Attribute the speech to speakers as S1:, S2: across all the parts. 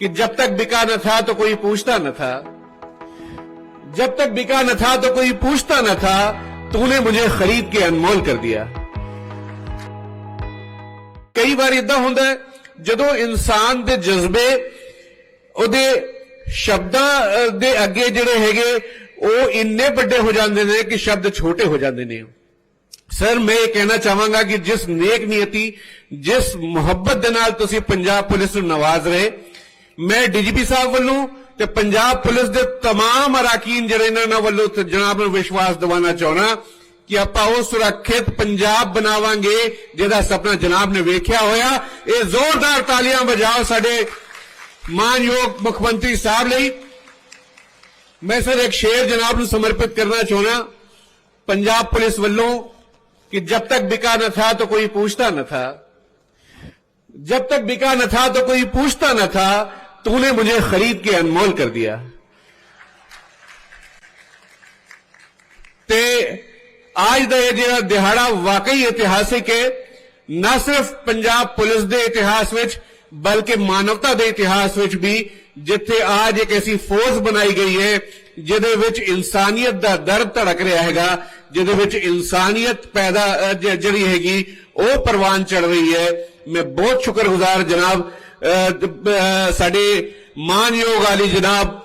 S1: कि जब तक बिका न था तो कोई पूछता न था जब तक बिका न था तो कोई पूछता न था तूने मुझे खरीद के अनमोल कर दिया ਕਈ ਵਾਰ ਇਦਾਂ ਹੁੰਦਾ ਹੈ, ਜਦੋਂ ਇਨਸਾਨ ਦੇ ਜਜ਼ਬੇ ਉਹਦੇ ਸ਼ਬਦਾਂ ਅਹ, ਦੇ ਅੱਗੇ ਜਿਹੜੇ ਹੈਗੇ ਉਹ ਇੰਨੇ ਵੱਡੇ ਹੋ ਜਾਂਦੇ ਨੇ ਕਿ ਸ਼ਬਦ ਛੋਟੇ ਹੋ ਜਾਂਦੇ ਨੇ ਸਰ ਮੈਂ ਇਹ ਕਹਿਣਾ ਚਾਹਾਂਗਾ ਕਿ ਜਿਸ ਨੇਕ ਨੀਅਤੀ ਜਿਸ ਮੁਹੱਬਤ ਦੇ ਨਾਲ ਤੁਸੀਂ ਪੰਜਾਬ ਪੁਲਿਸ ਨੂੰ ਨਵਾਜ਼ ਰਹੇ ਮੈਂ ਡੀਜੀਪੀ ਸਾਹਿਬ ਵੱਲੋਂ ਤੇ ਪੰਜਾਬ ਪੁਲਿਸ ਦੇ तमाम ਅਰਾਕੀਨ ਜਿਹੜੇ ਇਹਨਾਂ ਨਾਲ ਵੱਲੋਂ ਤੇ ਜਨਾਬ ਨੂੰ ਵਿਸ਼ਵਾਸ ਦਿਵਾਉਣਾ ਚਾਹਣਾ ਕਿ ਆਪਾਂ ਉਹ ਸੁਰੱਖਿਅਤ ਪੰਜਾਬ ਬਣਾਵਾਂਗੇ ਜਿਹਦਾ ਸੁਪਨਾ ਜਨਾਬ ਨੇ ਵੇਖਿਆ ਹੋਇਆ ਇਹ ਜ਼ੋਰਦਾਰ ਤਾਲੀਆਂ ਵਜਾਓ ਸਾਡੇ ਮਾਨਯੋਗ ਮੁੱਖ ਮੰਤਰੀ ਸਾਹਿਬ ਲਈ ਮੈਂ ਸਰ ਇੱਕ ਸ਼ੇਰ ਜਨਾਬ ਨੂੰ ਸਮਰਪਿਤ ਕਰਨਾ ਚਾਹਣਾ पंजाब पुलिस वालों कि जब तक बिका न था तो कोई पूछता न था जब तक बिका न था तो कोई पूछता न था तूने मुझे खरीद के अनमोल कर दिया ਤੇ ਅੱਜ ਦਾ ਇਹ ਜਿਹੜਾ ਦਿਹਾੜਾ ਵਾਕਈ ਇਤਿਹਾਸਿਕ ਹੈ ਨਾ ਸਿਰਫ ਪੰਜਾਬ ਪੁਲਿਸ ਦੇ ਇਤਿਹਾਸ ਵਿੱਚ ਬਲਕਿ ਮਾਨਵਤਾ ਦੇ ਇਤਿਹਾਸ ਵਿੱਚ ਵੀ ਜਿੱਥੇ ਅੱਜ ਇੱਕ ਐਸੀ ਫੋਰਸ ਬਣਾਈ ਗਈ ਹੈ ਜਿਹਦੇ ਵਿੱਚ ਇਨਸਾਨੀਅਤ ਦਾ ਦਰਦ ਧੜਕ ਰਿਹਾ ਹੈਗਾ ਜਿਹਦੇ ਵਿੱਚ ਇਨਸਾਨੀਅਤ ਪੈਦਾ ਅਹ, ਜ- ਜਿਹੜੀ ਹੈਗੀ ਉਹ ਪ੍ਰਵਾਨ ਚੜ ਰਹੀ ਹੈ ਮੈਂ ਬਹੁਤ ਸ਼ੁਕਰਗੁਜ਼ਾਰ ਜਨਾਬ ਅਹ, ਦ- ਅਹ, ਸਾਡੇ ਮਾਨਯੋਗ ਆਲੀ ਜਨਾਬ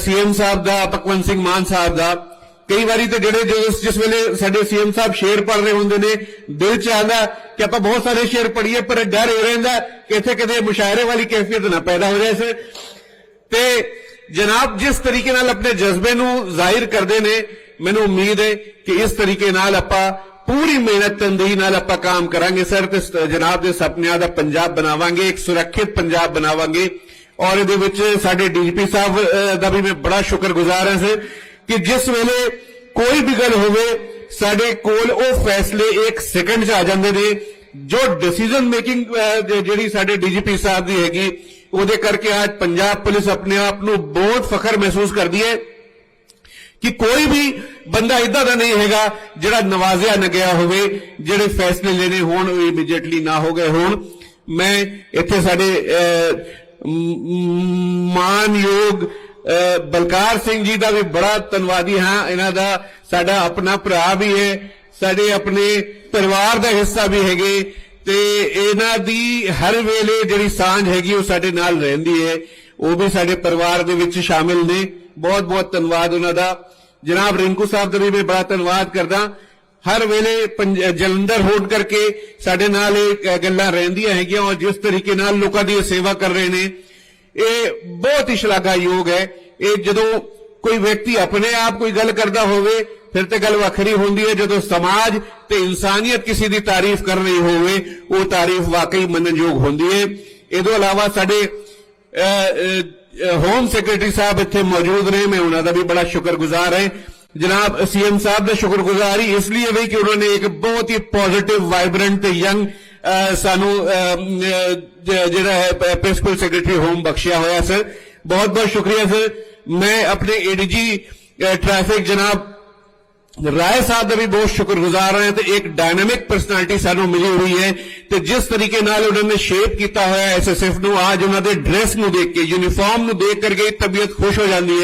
S1: ਸੀਐਮ ਸਾਹਿਬ ਦਾ, ਭਗਵੰਤ ਸਿੰਘ ਮਾਨ ਸਾਹਿਬ ਦਾ, ਕਈ ਵਾਰੀ ਤੇ ਜਿਹੜੇ ਜਿਸ ਜਿਸ ਵੇਲੇ ਸਾਡੇ ਸੀਐਮ ਸਾਹਿਬ ਸ਼ੇਰ ਪੜ ਰਹੇ ਹੁੰਦੇ ਨੇ, ਦਿਲ ਚ ਆਉਂਦਾ ਕਿ ਆਪਾਂ ਬਹੁਤ ਸਾਰੇ ਸ਼ੇਰ ਪੜ੍ਹੀਏ, ਪਰ ਡਰ ਇਹ ਰਹਿੰਦਾ ਕਿ ਇੱਥੇ ਕਿਤੇ ਮੁਸ਼ਾਇਰੇ ਵਾਲੀ ਕੈਫੀਅਤ ਨਾ ਪੈਦਾ ਹੋ ਜਾਏ ਸਰ ਤੇ ਜਨਾਬ, ਜਿਸ ਤਰੀਕੇ ਨਾਲ ਆਪਣੇ ਜਜ਼ਬੇ ਨੂੰ ਜ਼ਾਹਿਰ ਕਰਦੇ ਨੇ, ਮੈਨੂੰ ਉਮੀਦ ਹੈ ਕਿ ਇਸ ਤਰੀਕੇ ਨਾਲ ਆਪਾਂ ਪੂਰੀ ਮਿਹਨਤ ਤੰਦੇਹੀ ਨਾਲ ਆਪਾਂ ਕੰਮ ਕਰਾਂਗੇ, ਸਰ, ਤੇ ਜਨਾਬ ਦੇ ਸੁਪਨਿਆਂ ਦਾ ਪੰਜਾਬ ਬਣਾਵਾਂਗੇ, ਇੱਕ ਸੁਰੱਖਿਅਤ ਪੰਜਾਬ ਬਣਾਵਾਂਗੇ। ਔਰ ਇਹਦੇ ਵਿੱਚ ਸਾਡੇ ਡੀਜੀਪੀ ਸਾਹਿਬ ਦਾ ਵੀ ਮੈਂ ਬੜਾ ਸ਼ੁਕਰਗੁਜ਼ਾਰ ਹਾਂ, ਸਰ, ਕਿ ਜਿਸ ਵੇਲੇ ਕੋਈ ਵੀ ਗੱਲ ਹੋਵੇ, ਸਾਡੇ ਕੋਲ ਉਹ ਫੈਸਲੇ ਇੱਕ ਸੈਕਿੰਡ 'ਚ ਆ ਜਾਂਦੇ ਨੇ, ਜੋ ਡਿਸੀਜਨ ਮੇਕਿੰਗ ਜਿਹੜੀ ਸਾਡੇ ਡੀਜੀਪੀ ਸਾਹਿਬ ਦੀ ਹੈਗੀ, ਉਹਦੇ ਕਰਕੇ ਅੱਜ ਪੰਜਾਬ ਪੁਲਿਸ ਆਪਣੇ ਆਪ ਨੂੰ ਬਹੁਤ ਫਖਰ ਮਹਿਸੂਸ ਕਰਦੀ ਹੈ। ਕਿ ਕੋਈ ਵੀ ਬੰਦਾ ਇਦਾਂ ਦਾ ਨਹੀਂ ਹੈਗਾ ਜਿਹੜਾ ਨਵਾਜ਼ਿਆ ਨਾ ਗਿਆ ਹੋਵੇ, ਜਿਹੜੇ ਫੈਸਲੇ ਲੈਣੇ ਹੋਣ, ਉਹ ਇਮੀਡੀਏਟਲੀ ਨਾ ਹੋ ਗਏ ਹੋਣ। ਮੈਂ ਇੱਥੇ ਸਾਡੇ ਮਾਨਯੋਗ ਬਲਕਾਰ ਸਿੰਘ ਜੀ ਦਾ ਵੀ ਬੜਾ ਧੰਨਵਾਦੀ ਹਾਂ। ਇਹਨਾਂ ਦਾ ਸਾਡਾ ਆਪਣਾ ਭਰਾ ਵੀ ਹੈ, ਸਾਡੇ ਆਪਣੇ ਪਰਿਵਾਰ ਦਾ ਹਿੱਸਾ ਵੀ ਹੈਗੇ ਤੇ ਇਹਨਾਂ ਦੀ ਹਰ ਵੇਲੇ ਜਿਹੜੀ ਸਾਂਝ ਹੈਗੀ ਉਹ ਸਾਡੇ ਨਾਲ ਰਹਿੰਦੀ ਹੈ। ਉਹ ਵੀ ਸਾਡੇ ਪਰਿਵਾਰ ਦੇ ਵਿੱਚ ਸ਼ਾਮਿਲ ਨੇ। ਬਹੁਤ ਬਹੁਤ ਧੰਨਵਾਦ ਉਹਨਾਂ ਦਾ। ਜਨਾਬ ਰਿੰਕੂ ਸਾਹਿਬ ਦਾ ਵੀ ਮੈਂ ਬੜਾ ਧੰਨਵਾਦ ਕਰਦਾ। ਹਰ ਵੇਲੇ ਜਲੰਧਰ ਹੋਣ ਕਰਕੇ ਸਾਡੇ ਨਾਲ ਇਹ ਗੱਲਾਂ ਰਹਿੰਦੀਆਂ ਹੈਗੀਆਂ ਔਰ ਜਿਸ ਤਰੀਕੇ ਨਾਲ ਲੋਕਾਂ ਦੀ ਸੇਵਾ ਕਰ ਰਹੇ ਨੇ, ਇਹ ਬਹੁਤ ਹੀ ਸ਼ਲਾਘਾਯੋਗ ਹੈ। ਇਹ ਜਦੋਂ ਕੋਈ ਵਿਅਕਤੀ ਆਪਣੇ ਆਪ ਕੋਈ ਗੱਲ ਕਰਦਾ ਹੋਵੇ, ਫਿਰ ਤੇ ਗੱਲ ਵੱਖਰੀ ਹੁੰਦੀ ਹੈ। ਜਦੋਂ ਸਮਾਜ ਤੇ ਇਨਸਾਨੀਅਤ ਕਿਸੇ ਦੀ ਤਾਰੀਫ ਕਰ ਰਹੀ ਹੋਵੇ, ਉਹ ਤਾਰੀਫ ਵਾਕਈ ਮੰਨਣਯੋਗ ਹੁੰਦੀ ਹੈ। ਇਹ ਤੋਂ ਇਲਾਵਾ ਸਾਡੇ ਹੋਮ ਸੈਕਟਰੀ ਸਾਹਿਬ ਇੱਥੇ ਮੌਜੂਦ ਨੇ, ਮੈਂ ਉਹਨਾਂ ਦਾ ਵੀ ਬੜਾ ਸ਼ੁਕਰਗੁਜ਼ਾਰ ਹਾਂ। ਜਨਾਬ ਸੀਐਮ ਸਾਹਿਬ ਦਾ ਸ਼ੁਕਰਗੁਜ਼ਾਰ ਹੀ ਇਸ ਲਈ ਵੀ ਕਿ ਉਹਨਾਂ ਨੇ ਇੱਕ ਬਹੁਤ ਹੀ ਪੋਜ਼ਿਟਿਵ ਵਾਈਬ੍ਰੈਂਟ ਤੇ ਯੰਗ ਸਾਨੂੰ ਜਿਹੜਾ ਹੈ ਪ੍ਰਿੰਸੀਪਲ ਸੈਕਟਰੀ ਹੋਮ ਬਖਸ਼ਿਆ ਹੋਇਆ ਸਰ ਬਹੁਤ ਬਹੁਤ ਸ਼ੁਕਰੀਆ ਸਰ ਮੈਂ ਆਪਣੇ ਏਡੀਜੀ ਟ੍ਰੈਫਿਕ ਜਨਾਬ ਰਾਏ ਸਾਹਿਬ ਦਾ ਵੀ ਬਹੁਤ ਸ਼ੁਕਰਗੁਜ਼ਾਰ ਹਾਂ ਤੇ ਇੱਕ ਡਾਇਨਾਮਿਕ ਪਰਸਨੈਲਿਟੀ ਸਾਨੂੰ ਮਿਲੀ ਹੋਈ ਹੈ ਤੇ ਜਿਸ ਤਰੀਕੇ ਨਾਲ ਉਹਨਾਂ ਨੇ ਸ਼ੇਪ ਕੀਤਾ ਹੋਇਆ ਐਸਐਸਐਫ ਨੂੰ, ਅੱਜ ਉਹਨਾਂ ਦੇ ਡਰੈਸ ਨੂੰ ਦੇਖ ਕੇ ਯੂਨੀਫਾਰਮ ਨੂੰ ਦੇਖ ਕਰਕੇ ਤਬੀਅਤ ਖੁਸ਼ ਹੋ ਜਾਂਦੀ ਹੈ।